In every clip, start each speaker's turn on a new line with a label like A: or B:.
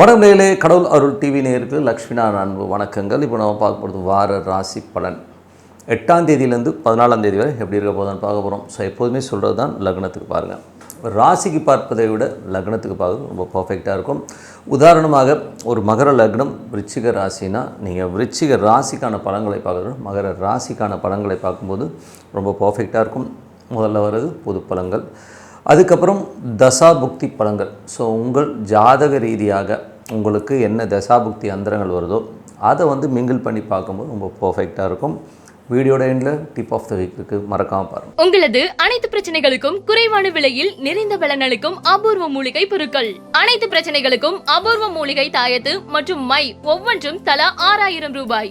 A: வடமேலே கடவுள் அருள் டிவி நேருக்கு லக்ஷ்மினா அன்பு வணக்கங்கள். இப்போ நம்ம பார்க்க போகிறது வார ராசி பலன். எட்டாம் தேதியிலேருந்து பதினாலாம் தேதி வரை எப்படி இருக்க போதான்னு பார்க்க போகிறோம் ஸோ எப்போதுமே சொல்கிறது தான் லக்னத்துக்கு பாருங்கள் ராசிக்கு பார்ப்பதை விட லக்னத்துக்கு பார்க்குறது ரொம்ப பர்ஃபெக்டாக இருக்கும். உதாரணமாக ஒரு மகர லக்னம் விருச்சிக ராசினா நீங்கள் விருச்சிக ராசிக்கான பலன்களை பார்க்குறது மகர ராசிக்கான பலன்களை பார்க்கும்போது ரொம்ப பர்ஃபெக்டாக இருக்கும். முதல்ல வர்றது பொது பலன்கள். அதுக்கப்புறம் தசா புக்தி பலங்கள் ஸோ உங்கள் ஜாதக ரீதியாக உங்களுக்கு என்ன தசாபுக்தி அந்தரங்கள் வருதோ அதை வந்து மிங்கிள் பண்ணி பார்க்கும்போது ரொம்ப பர்ஃபெக்டாக இருக்கும். வீடியோட எண்டில் டிப் ஆஃப் த வீக் இருக்கு. மறக்காமல் பாருங்க.
B: உங்களது அனைத்து பிரச்சனைகளுக்கும் குறைவான விலையில் நிறைந்த பலனளிக்கும் அபூர்வ மூலிகை பொருட்கள். அனைத்து பிரச்சனைகளுக்கும் அபூர்வ மூலிகை தாயத்து மற்றும் மை ஒவ்வொன்றும் தலா ஆறாயிரம் ரூபாய்.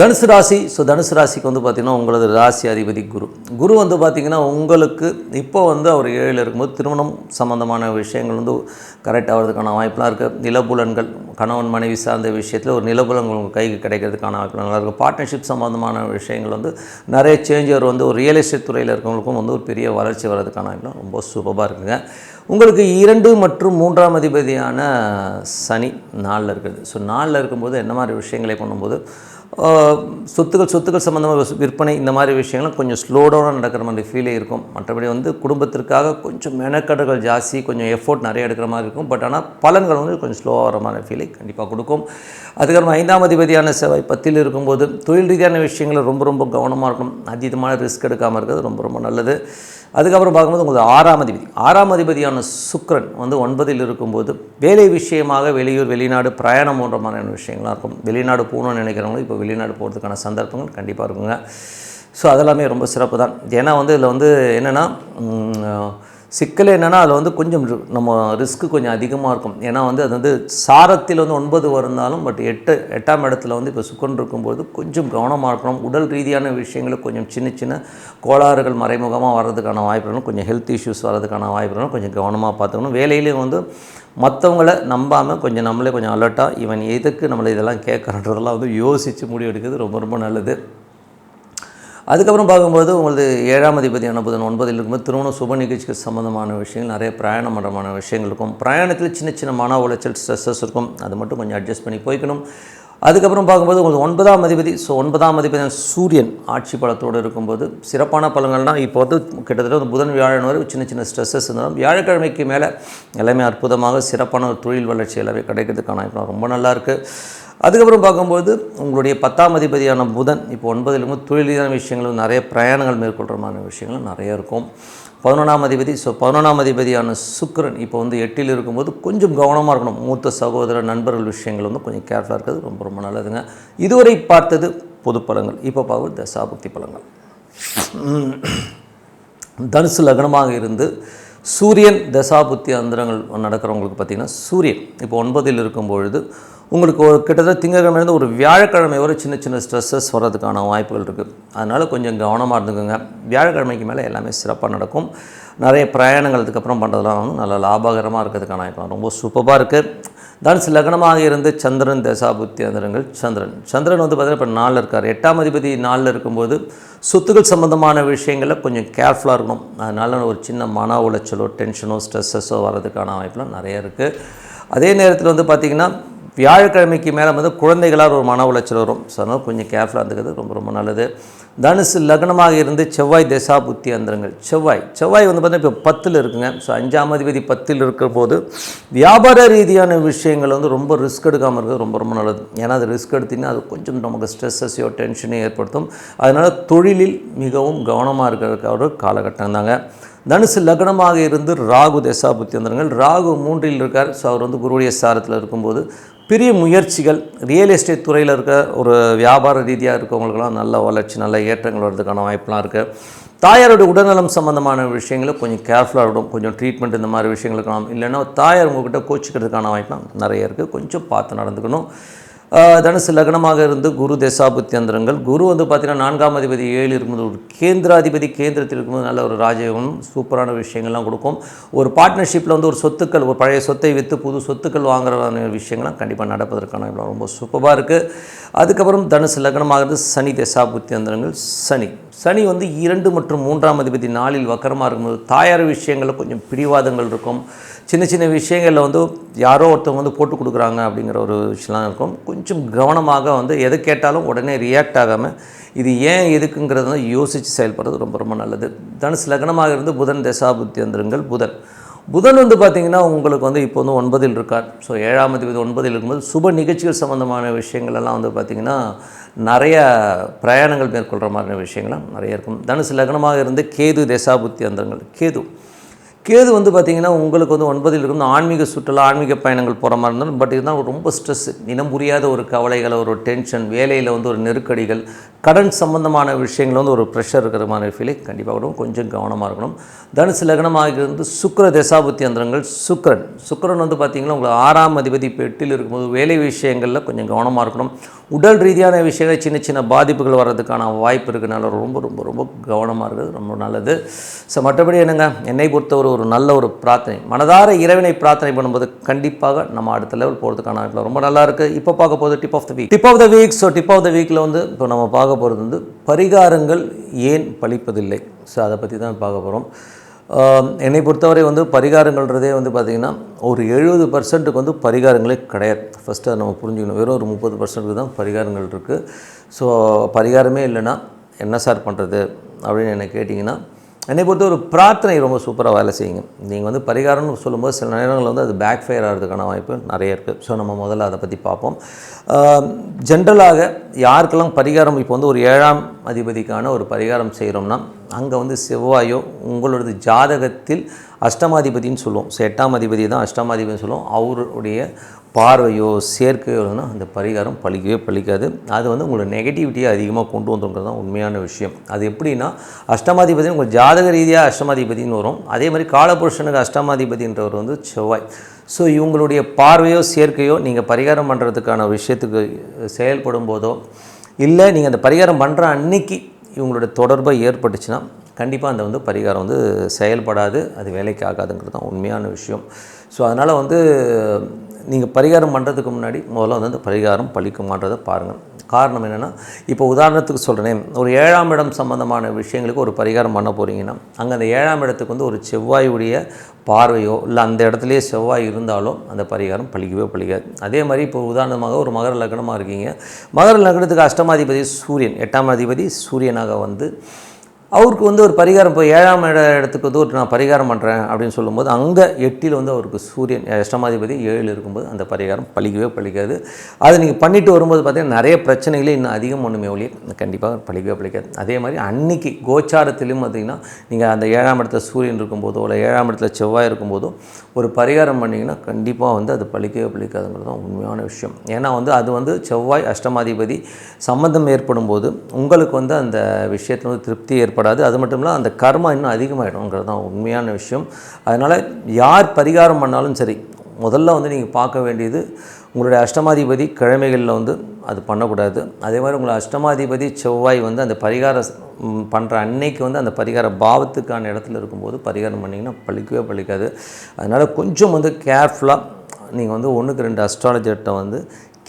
A: தனுசு ராசி ஸோ தனுசு ராசிக்கு வந்து பார்த்திங்கன்னா உங்களது ராசி அதிபதி குரு. குரு வந்து பார்த்திங்கன்னா உங்களுக்கு இப்போ வந்து அவர் ஏழில் இருக்கும்போது திருமணம் சம்மந்தமான விஷயங்கள் வந்து கரெக்ட் ஆகிறதுக்கான வாய்ப்பெலாம் இருக்குது நிலபுலன்கள் கணவன் மனைவி சார்ந்த விஷயத்தில் ஒரு நிலபுலன்கள் உங்கள் கைக்கு கிடைக்கிறதுக்கான வாய்ப்புலாம் இருக்குது பார்ட்னர்ஷிப் சம்மந்தமான விஷயங்கள் வந்து நிறைய சேஞ்சர் வந்து ஒரு ரியல் எஸ்டேட் துறையில் இருக்கவங்களுக்கும் வந்து ஒரு பெரிய வளர்ச்சி வர்றதுக்கான வாய்ப்புலாம் ரொம்ப சூப்பராக இருக்குங்க. உங்களுக்கு இரண்டு மற்றும் மூன்றாம் அதிபதியான சனி நாளில் இருக்குது. ஸோ நாளில் இருக்கும்போது என்ன மாதிரி விஷயங்களை பண்ணும்போது சொத்துக்கள் சொத்துக்கள் சம்மந்தமாக விற்பனை இந்த மாதிரி விஷயங்கள்லாம் கொஞ்சம் ஸ்லோடவுனாக நடக்கிற மாதிரி ஃபீலே இருக்கும். மற்றபடி வந்து குடும்பத்திற்காக கொஞ்சம் மெனக்கடுகள் ஜாஸ்தி கொஞ்சம் எஃபோர்ட் நிறைய எடுக்கிற மாதிரி இருக்கும். பட் ஆனால் பலன்கள் வந்து கொஞ்சம் ஸ்லோவாக வர மாதிரி ஃபீலை கண்டிப்பாக கொடுக்கும். அதுக்கப்புறம் ஐந்தாம் அதிபதியான செவ்வாய் பத்தில் இருக்கும்போது தொழில் ரீதியான விஷயங்கள் ரொம்ப ரொம்ப கவனமாக இருக்கும் அதீதமான ரிஸ்க் எடுக்காமல் இருக்கிறது ரொம்ப ரொம்ப நல்லது. அதுக்கப்புறம் பார்க்கும்போது உங்களுக்கு ஆறாம் அதிபதி. ஆறாம் அதிபதியான சுக்ரன் வந்து ஒன்பதில் இருக்கும்போது வேலை விஷயமாக வெளியூர் வெளிநாடு பிரயாணம் போன்ற மாதிரியான விஷயங்களாக இருக்கும். வெளிநாடு போகணும்னு நினைக்கிறவங்களும் இப்போ வெளிநாடு போகிறதுக்கான சந்தர்ப்பங்கள் கண்டிப்பாக இருக்குங்க. ஸோ அதெல்லாமே ரொம்ப சிறப்பு தான் ஏன்னா வந்து இதில் வந்து என்னென்னா சிக்கல் என்னென்னா அதில் வந்து கொஞ்சம் நம்ம ரிஸ்க்கு கொஞ்சம் அதிகமாக இருக்கும். ஏன்னா வந்து அது வந்து சாரத்தில் வந்து ஒன்பது வருந்தாலும் பட் எட்டு எட்டாம் இடத்துல வந்து இப்போ சுக்கன் இருக்கும்போது கொஞ்சம் கவனமாக இருக்கணும். உடல் ரீதியான விஷயங்களுக்கு கொஞ்சம் சின்ன சின்ன கோளாறுகள் மறைமுகமாக வர்றதுக்கான வாய்ப்புகளும் கொஞ்சம் ஹெல்த் இஷ்யூஸ் வர்றதுக்கான வாய்ப்புகளும் கொஞ்சம் கவனமாக பார்த்துக்கணும். வேலையிலையும் வந்து மற்றவங்கள நம்பாமல் கொஞ்சம் நம்மளே கொஞ்சம் அலர்ட்டாக இவன் எதுக்கு நம்மளை இதெல்லாம் கேட்குறன்றதெல்லாம் வந்து யோசித்து முடிவெடுக்கிறது ரொம்ப ரொம்ப நல்லது. அதுக்கப்புறம் பார்க்கும்போது உங்களது ஏழாம் அதிபதியான புதன் ஒன்பதில் இருக்கும்போது திருமண சுப நிகழ்ச்சிக்கு சம்மந்தமான விஷயங்கள் நிறைய பிரயாணம் பண்ணுறமான விஷயங்கள் இருக்கும். பிரயாணத்தில் சின்ன சின்ன மன உளைச்சல் ஸ்ட்ரெஸ்ஸஸ் இருக்கும். அது மட்டும் கொஞ்சம் அட்ஜஸ்ட் பண்ணி போய்க்கணும். அதுக்கப்புறம் பார்க்கும்போது உங்களுக்கு ஒன்பதாம் அதிபதி ஸோ ஒன்பதாம் அதிபதி சூரியன் ஆட்சி பலத்தோடு இருக்கும்போது சிறப்பான பலங்கள்னால் இப்போ வந்து கிட்டத்தட்ட வந்து புதன் வியாழன் வரை சின்ன சின்ன ஸ்ட்ரெஸ்ஸஸ் இருந்தாலும் வியாழக்கிழமைக்கு மேலே எல்லாமே அற்புதமாக சிறப்பான ஒரு தொழில் வளர்ச்சி எல்லாமே கிடைக்கிறதுக்கான ரொம்ப நல்லா இருக்குது அதுக்கப்புறம் பார்க்கும்போது உங்களுடைய பத்தாம் அதிபதியான புதன் இப்போ ஒன்பதில் தொழிலான தொழில் விஷயங்கள் நிறைய பிரயாணங்கள் மேற்கொள்கிற மாதிரி விஷயங்கள் நிறைய இருக்கும். பதினொன்றாம் அதிபதி ஸோ பதினொன்றாம் அதிபதியான சுக்கரன் இப்போ வந்து எட்டில் இருக்கும்போது கொஞ்சம் கவனமாக இருக்கணும். மூத்த சகோதர நண்பர்கள் விஷயங்கள் வந்து கொஞ்சம் கேர்ஃபுல்லாக இருக்கிறது ரொம்ப ரொம்ப நல்லதுங்க. இதுவரை பார்த்தது பொது பலங்கள். இப்போ பார்க்குறது தசாபக்தி பலங்கள். தனுசு லக்னமாக இருந்து சூரியன் தசாபுத்தி அந்தரங்கள் நடக்கிறவங்களுக்கு பார்த்திங்கன்னா சூரியன் இப்போ ஒன்பதில் இருக்கும் பொழுது உங்களுக்கு ஒரு கிட்டத்தட்ட திங்கக்கிழமையிலேருந்து ஒரு வியாழக்கிழமை வரை சின்ன சின்ன ஸ்ட்ரெஸ்ஸஸ் வர்றதுக்கான வாய்ப்புகள் இருக்குது அதனால் கொஞ்சம் கவனமாக இருந்துக்கோங்க. வியாழக்கிழமைக்கு மேலே எல்லாமே சிறப்பாக நடக்கும். நிறைய பிரயாணங்கள் அதுக்கப்புறம் பண்ணுறதுலாம் வந்து நல்ல லாபகரமாக இருக்கிறதுக்கான வாய்ப்பு ரொம்ப சூப்பராக இருக்குது தனுசு லக்னமாக இருந்து சந்திரன் தசாபுத்தி அந்தரங்கள் சந்திரன். சந்திரன் வந்து பார்த்தீங்கன்னா இப்போ நாளில் இருக்கார். எட்டாம் அதிபதி நாளில் இருக்கும்போது சொத்துக்கள் சம்மந்தமான விஷயங்களில் கொஞ்சம் கேர்ஃபுல்லாக இருக்கணும். அதனால ஒரு சின்ன மன உளைச்சலோ டென்ஷனோ ஸ்ட்ரெஸ்ஸஸோ வர்றதுக்கான வாய்ப்புலாம் நிறைய இருக்குது அதே நேரத்தில் வந்து பார்த்திங்கன்னா வியாழக்கிழமைக்கு மேலே வந்து குழந்தைகளால் ஒரு மன உளைச்சல் வரும். ஸோ அதனால் கொஞ்சம் கேர்ஃபுல்லாக இருந்துக்கிறது ரொம்ப ரொம்ப நல்லது. தனுசு லக்னமாக இருந்து செவ்வாய் தசா புத்தி அந்தரங்கள். செவ்வாய். செவ்வாய் வந்து பார்த்தீங்கன்னா இப்போ பத்தில் இருக்குங்க. ஸோ அஞ்சாம் அதிபதி பத்தில் இருக்கிற போது வியாபார ரீதியான விஷயங்கள் வந்து ரொம்ப ரிஸ்க் எடுக்காமல் இருக்கிறது ரொம்ப ரொம்ப நல்லது. ஏன்னா அது ரிஸ்க் எடுத்திங்கன்னா அது கொஞ்சம் நமக்கு ஸ்ட்ரெஸ்ஸஸையோ டென்ஷனையும் ஏற்படுத்தும். அதனால் தொழிலில் மிகவும் கவனமாக இருக்கிறதுக்கு ஒரு காலகட்டம் தாங்க. தனுசு லக்னமாக இருந்து ராகு தசாபுத்தி வந்தவர்கள் ராகு மூன்றில் இருக்கார். ஸோ அவர் வந்து குருவுடைய சாரத்தில் இருக்கும்போது பெரிய முயற்சிகள் ரியல் எஸ்டேட் துறையில் இருக்க ஒரு வியாபார ரீதியாக இருக்கவங்களுக்கெல்லாம் நல்ல வளர்ச்சி நல்ல ஏற்றங்கள் வர்றதுக்கான வாய்ப்பெலாம் இருக்குது தாயாரோட உடல்நலம் சம்மந்தமான விஷயங்களை கொஞ்சம் கேர்ஃபுல்லாக இருக்கணும். கொஞ்சம் ட்ரீட்மெண்ட் இந்த மாதிரி விஷயங்களுக்கெல்லாம் இல்லைன்னா தாயார் உங்கள்கிட்ட கோச்சிக்கிறதுக்கான வாய்ப்புலாம் நிறைய இருக்குது கொஞ்சம் பார்த்து நடந்துக்கணும். தனுசு லக்னமாக இருந்து குரு தசாபுத்தியந்திரங்கள் குரு வந்து பார்த்திங்கன்னா நான்காம் அதிபதி ஏழு இருக்கும்போது ஒரு கேந்திராதிபதி கேந்திரத்தில் இருக்கும்போது நல்ல ஒரு ராஜயோகம் சூப்பரான விஷயங்கள்லாம் கொடுக்கும். ஒரு பார்ட்னர்ஷிப்பில் வந்து ஒரு சொத்துக்கள் ஒரு பழைய சொத்தை விற்று புது சொத்துக்கள் வாங்குற விஷயங்கள்லாம் கண்டிப்பாக நடப்பதற்கான இவ்வளோ ரொம்ப சூப்பராக இருக்குது அதுக்கப்புறம் தனுசு லக்னமாக இருந்து சனி தசாபுத்தியந்திரங்கள் சனி. சனி வந்து இரண்டு மற்றும் மூன்றாம் அதிபதி நாளில் வக்கரமாக இருக்கும்போது தாயார் விஷயங்களில் கொஞ்சம் பிடிவாதங்கள் இருக்கும். சின்ன சின்ன விஷயங்களில் வந்து யாரோ ஒருத்தவங்க வந்து போட்டு கொடுக்குறாங்க அப்படிங்கிற ஒரு விஷயம்லாம் இருக்கும். கொஞ்சம் கொஞ்சம் கவனமாக வந்து எது கேட்டாலும் உடனே ரியாக்ட் ஆகாமல் இது ஏன் எதுக்குங்கிறத வந்து யோசித்து செயல்படுறது ரொம்ப ரொம்ப நல்லது. தனுசு லக்னமாக இருந்து புதன் தசாபுத்தி வந்துருங்கள். புதன். புதன் வந்து பார்த்திங்கன்னா உங்களுக்கு வந்து இப்போ வந்து ஒன்பதில் இருக்கார். ஸோ ஏழாம் தேதி ஒன்பதில் இருக்கும்போது சுப நிகழ்ச்சிகள் சம்மந்தமான விஷயங்கள் எல்லாம் வந்து பார்த்திங்கன்னா நிறைய பிரயாணங்கள் மேற்கொள்கிற மாதிரியான விஷயங்கள்லாம் நிறைய இருக்கும். தனுசு லக்னமாக இருந்து கேது தசாபுத்தி அந்தங்கள் கேது. கேது வந்து பார்த்திங்கன்னா உங்களுக்கு வந்து ஒன்பதில் இருக்கும். ஆன்மீக சுற்றுலா ஆன்மீக பயணங்கள் போகிற மாதிரி இருந்தாலும் பட் இதுதான் ரொம்ப ஸ்ட்ரெஸ் இனம் புரியாத ஒரு கவலைகள் ஒரு டென்ஷன் வேலையில் வந்து ஒரு நெருக்கடிகள் கடன் சம்பந்தமான விஷயங்கள் வந்து ஒரு ப்ரெஷர் இருக்கிற மாதிரி ஃபீலிங் கண்டிப்பாக வரும். கொஞ்சம் கவனமாக இருக்கணும். தனுசு லக்னமாக இருந்து சுக்கர தசாபுத்தி அந்தரங்கள் சுக்கரன். சுக்கரன் வந்து பார்த்திங்கன்னா உங்களுக்கு ஆறாம் அதிபதி பெட்டில் இருக்கும்போது வேலை விஷயங்களில் கொஞ்சம் கவனமாக இருக்கணும். உடல் ரீதியான விஷயங்கள் சின்ன சின்ன பாதிப்புகள் வர்றதுக்கான வாய்ப்பு இருக்கனால ரொம்ப ரொம்ப ரொம்ப கவனமாக இருக்கிறது ரொம்ப நல்லது. ஸோ மற்றபடி என்னங்க? என்னை பொறுத்த ஒரு ஒரு நல்ல ஒரு பிரார்த்தனை மனதார இறைவனை பிரார்த்தனை பண்ணும்போது கண்டிப்பாக நம்ம அடுத்த லெவல் போகிறதுக்கான வாய்ப்பு ரொம்ப நல்லா இருக்குது இப்போ பார்க்க போகிறது tip of the week tip of the week so tip of the வீக்கில் வந்து இப்போ நம்ம பார்க்க போகிறது வந்து பரிகாரங்கள் ஏன் பழிப்பதில்லை? ஸோ அதை பற்றி தான் பார்க்க போகிறோம் என்னை பொறுத்தவரை வந்து பரிகாரங்கள்ன்றதே வந்து பார்த்திங்கன்னா ஒரு எழுபது பர்சன்ட்டுக்கு வந்து பரிகாரங்களே கிடையாது. ஃபஸ்ட்டு அதை நம்ம புரிஞ்சுக்கணும். வெறும் ஒரு முப்பது பர்சன்ட்டுக்கு தான் பரிகாரங்கள் இருக்குது ஸோ பரிகாரமே இல்லைன்னா என்ன சார் பண்ணுறது அப்படின்னு என்ன கேட்டிங்கன்னா என்னை பொறுத்த ஒரு பிரார்த்தனை ரொம்ப சூப்பராக வேலை செய்யுங்க. நீங்கள் வந்து பரிகாரம்னு சொல்லும்போது சில நேரங்களில் வந்து அது பேக் ஃபயர் ஆகிறதுக்கான வாய்ப்பு நிறைய இருக்குது ஸோ நம்ம முதல்ல அதை பற்றி பார்ப்போம். ஜென்ரலாக யாருக்கெல்லாம் பரிகாரம் இப்போ வந்து ஒரு ஏழாம் அதிபதிக்கான ஒரு பரிகாரம் செய்கிறோம்னா அங்கே வந்து செவ்வாயோ உங்களோடது ஜாதகத்தில் அஷ்டமாதிபதின்னு சொல்லுவோம். ஸோ எட்டாம் அதிபதி தான் அஷ்டமாதிபதினு சொல்லுவோம். அவருடைய பார்வையோ சேர்க்கையோனா அந்த பரிகாரம் பழிக்கவே பழிக்காது. அது வந்து உங்களோட நெகட்டிவிட்டியை அதிகமாக கொண்டு வந்துங்கிறது தான் உண்மையான விஷயம். அது எப்படின்னா அஷ்டமாதிபதி உங்கள் ஜாதக ரீதியாக அஷ்டமாதிபதின்னு வரும். அதே மாதிரி காலபுருஷனுக்கு அஷ்டமாதிபதின்றவர் வந்து செவ்வாய். ஸோ இவங்களுடைய பார்வையோ சேர்க்கையோ நீங்கள் பரிகாரம் பண்ணுறதுக்கான விஷயத்துக்கு செயல்படும் போதோ இல்லை நீங்கள் அந்த பரிகாரம் பண்ணுற அன்னைக்கு இவங்களோட தொடர்பை ஏற்பட்டுச்சுன்னா கண்டிப்பாக அந்த வந்து பரிகாரம் வந்து செயல்படாது அது வேலைக்கு ஆகாதுங்கிறது தான் உண்மையான விஷயம். ஸோ அதனால் வந்து நீங்கள் பரிகாரம் பண்ணுறதுக்கு முன்னாடி முதல்ல வந்து அந்த பரிகாரம் பழிக்குமான்றதை பாருங்கள் காரணம் என்னென்னா இப்போ உதாரணத்துக்கு சொல்கிறேன் ஒரு ஏழாம் இடம் சம்மந்தமான விஷயங்களுக்கு ஒரு பரிகாரம் பண்ண போகிறீங்கன்னா அங்கே அந்த ஏழாம் இடத்துக்கு வந்து ஒரு செவ்வாயுடைய பார்வையோ இல்லை அந்த இடத்துலையே செவ்வாய் இருந்தாலும் அந்த பரிகாரம் பழிக்கவே பழிக்காது. அதே மாதிரி இப்போ உதாரணமாக ஒரு மகர லக்னமாக இருக்கீங்க. மகர லக்னத்துக்கு அஷ்டமாதிபதி சூரியன் எட்டாம் அதிபதி சூரியனாக வந்து அவருக்கு வந்து ஒரு பரிகாரம் இப்போ ஏழாம் இட இடத்துக்கு வந்து ஒரு நான் பரிகாரம் பண்ணுறேன் அப்படின்னு சொல்லும்போது அங்கே எட்டில் வந்து அவருக்கு சூரியன் அஷ்டமாதிபதி ஏழில் இருக்கும்போது அந்த பரிகாரம் பழிக்கவே பழிக்காது. அது நீங்கள் பண்ணிட்டு வரும்போது பார்த்தீங்கன்னா நிறைய பிரச்சனைகளே இன்னும் அதிகம் ஒன்றுமே ஒழிய கண்டிப்பாக பழிக்கவே பழிக்காது. அதே மாதிரி அன்னைக்கு கோச்சாரத்திலையும் பார்த்தீங்கன்னா நீங்கள் அந்த ஏழாம் இடத்துல சூரியன் இருக்கும்போதோ இல்லை ஏழாம் இடத்துல செவ்வாய் இருக்கும்போதோ ஒரு பரிகாரம் பண்ணிங்கன்னா கண்டிப்பாக வந்து அது பழிக்கவே பழிக்காதுங்கிறது தான் உண்மையான விஷயம். ஏன்னா வந்து அது வந்து செவ்வாய் அஷ்டமாதிபதி சம்மந்தம் ஏற்படும் போது உங்களுக்கு வந்து அந்த விஷயத்தில் வந்து திருப்தி ஏற்படாது அது மட்டும் இல்லை அந்த கர்மா இன்னும் அதிகமாகிடும்ங்கிறது தான் உண்மையான விஷயம். அதனால் யார் பரிகாரம் பண்ணாலும் சரி முதல்ல வந்து நீங்கள் பார்க்க வேண்டியது உங்களுடைய அஷ்டமாதிபதி கிழமைகளில் வந்து அது பண்ணக்கூடாது. அதே மாதிரி உங்களை அஷ்டமாதிபதி செவ்வாய் வந்து அந்த பரிகார பண்ணுற அன்னைக்கு வந்து அந்த பரிகார பாவத்துக்கான இடத்துல இருக்கும்போது பரிகாரம் பண்ணிங்கன்னா பழிக்கவே பழிக்காது. அதனால் கொஞ்சம் வந்து கேர்ஃபுல்லாக நீங்கள் வந்து ஒன்றுக்கு ரெண்டு அஸ்ட்ராலஜர்கிட்ட வந்து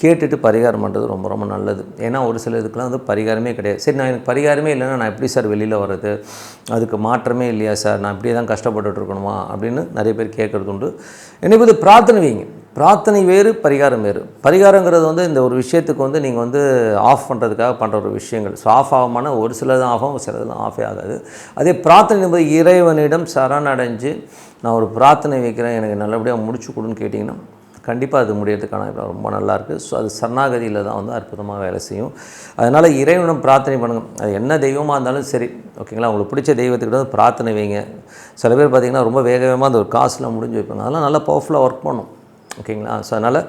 A: கேட்டுட்டு பரிகாரம் பண்ணுறது ரொம்ப ரொம்ப நல்லது. ஏன்னா ஒரு சில இதுக்கெலாம் வந்து பரிகாரமே கிடையாது. சரி நான் எனக்கு பரிகாரமே இல்லைன்னா நான் எப்படி சார் வெளியில் வர்றது? அதுக்கு மாற்றமே இல்லையா சார்? நான் இப்படியே தான் கஷ்டப்பட்டுட்டு இருக்கணுமா? அப்படின்னு நிறைய பேர் கேட்குறது உண்டு. என்னை பற்றி பிரார்த்தனை வைங்க. பிரார்த்தனை வேறு பரிகாரம் வேறு. பரிகாரங்கிறது வந்து இந்த ஒரு விஷயத்துக்கு வந்து நீங்கள் வந்து ஆஃப் பண்ணுறதுக்காக பண்ணுற ஒரு விஷயங்கள். ஸோ ஆஃப் ஆகாமல் ஒரு சிலதும் ஆஃப் ஆகும் ஒரு சிலதெல்லாம் ஆஃபே ஆகாது. அதே பிரார்த்தனை என்பது இறைவனிடம் சரணடைஞ்சு நான் ஒரு பிரார்த்தனை வைக்கிறேன். எனக்கு நல்லபடியாக முடிச்சு கொடுன்னு கேட்டிங்கன்னா கண்டிப்பாக அது முடியறதுக்கான வாய்ப்பு ரொம்ப நல்லாயிருக்கு ஸோ அது சரணாகதியில் தான் வந்து அற்புதமாக வேலை செய்யும். அதனால் இறைவனும் பிரார்த்தனை பண்ணுங்கள் அது என்ன தெய்வமாக இருந்தாலும் சரி. ஓகேங்களா உங்களுக்கு பிடிச்ச தெய்வத்துக்கிட்ட வந்து பிரார்த்தனை வைங்க. சில பேர் பார்த்திங்கன்னா ரொம்ப வேக வேகமாக அந்த ஒரு காசில் முடிஞ்சு வைப்பாங்க. அதெல்லாம் நல்லா பவர்ஃபுல்லாக ஒர்க் பண்ணும். ஓகேங்களா ஸோ அதனால்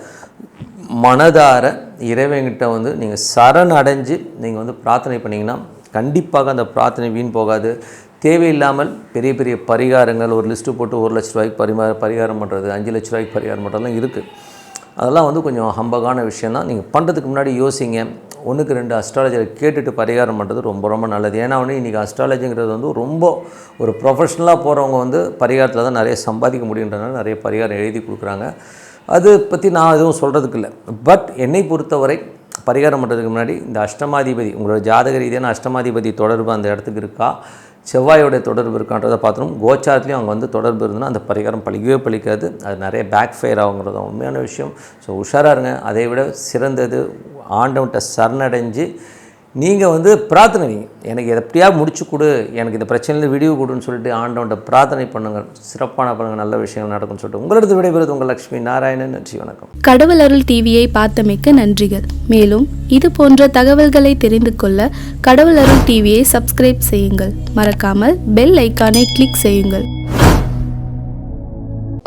A: மனதார இறைவன்கிட்ட வந்து நீங்கள் சரணடைஞ்சு நீங்கள் வந்து பிரார்த்தனை பண்ணிங்கன்னா கண்டிப்பாக அந்த பிரார்த்தனை வீண் போகாது. தேவையில்லாமல் பெரிய பெரிய பரிகாரங்கள் ஒரு லிஸ்ட்டு போட்டு ஒரு லட்ச ரூபாய்க்கு பரிமா பரிகாரம் பண்ணுறது அஞ்சு லட்ச ரூபாய்க்கு பரிகாரம் பண்ணுறதுலாம் இருக்குது அதெல்லாம் வந்து கொஞ்சம் ஹம்பகான விஷயம் தான் நீங்கள் பண்ணுறதுக்கு முன்னாடி யோசிங்க. ஒன்றுக்கு ரெண்டு அஸ்ட்ராலஜரை கேட்டுட்டு பரிகாரம் பண்ணுறது ரொம்ப ரொம்ப நல்லது. ஏன்னா வந்து இன்றைக்கி அஸ்ட்ராலஜிங்கிறது வந்து ரொம்ப ஒரு ப்ரொஃபஷ்னலாக போகிறவங்க வந்து பரிகாரத்தில் தான் நிறைய சம்பாதிக்க முடியுன்றனால நிறைய பரிகாரம் எழுதி கொடுக்குறாங்க. அது பற்றி நான் எதுவும் சொல்கிறதுக்கு இல்லை பட் என்னை பொறுத்தவரை பரிகாரம் பண்ணுறதுக்கு முன்னாடி இந்த அஷ்டமாதிபதி உங்களோட ஜாதக ரீதியான அஷ்டமாதிபதி தொடர்பு அந்த இடத்துக்கு இருக்கா? செவ்வாயோடைய தொடர்பு இருக்கான்றதை பார்த்துரும். கோச்சாரத்துலேயும் அவங்க வந்து தொடர்பு இருந்ததுன்னா அந்த பரிகாரம் பழிக்கவே பழிக்காது. அது நிறைய பேக் ஃபயர் ஆகுங்கிறது தான் உண்மையான விஷயம். ஸோ உஷாராக இருங்க. அதை விட சிறந்தது. ஆண்டவன்கிட்ட சரணடைஞ்சு நீங்கள் வந்து பிரார்த்தனை வைங்க. எனக்கு எப்படியா முடிச்சு கொடு எனக்கு இந்த பிரச்சனையில் விடிவு கொடுன்னு சொல்லிட்டு ஆண்டவன்கிட்ட பிரார்த்தனை பண்ணுங்கள் சிறப்பான பண்ணுங்கள் நல்ல விஷயங்கள் நடக்கும்னு சொல்லிட்டு உங்களது விடைபெறுவது உங்கள் லக்ஷ்மி நாராயணன். நன்றி வணக்கம்.
C: கடவுள் அருள் டிவியை பார்த்தமைக்க நன்றிகள். மேலும் இது போன்ற தகவல்களை தெரிந்து கொள்ள கடவுள் அருள் டிவியை சப்ஸ்கிரைப் செய்யுங்கள். மறக்காமல் பெல் ஐக்கானை கிளிக் செய்யுங்கள்.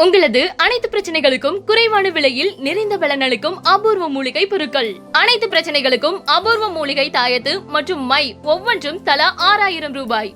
B: உங்களது அனைத்து பிரச்சனைகளுக்கும் குறைவான விலையில் நிறைந்த பலனளிக்கும் அபூர்வ மூலிகை பொருட்கள். அனைத்து பிரச்சனைகளுக்கும் அபூர்வ மூலிகை தாயத்து மற்றும் மை ஒவ்வொன்றும் தலா ஆறாயிரம் ரூபாய்.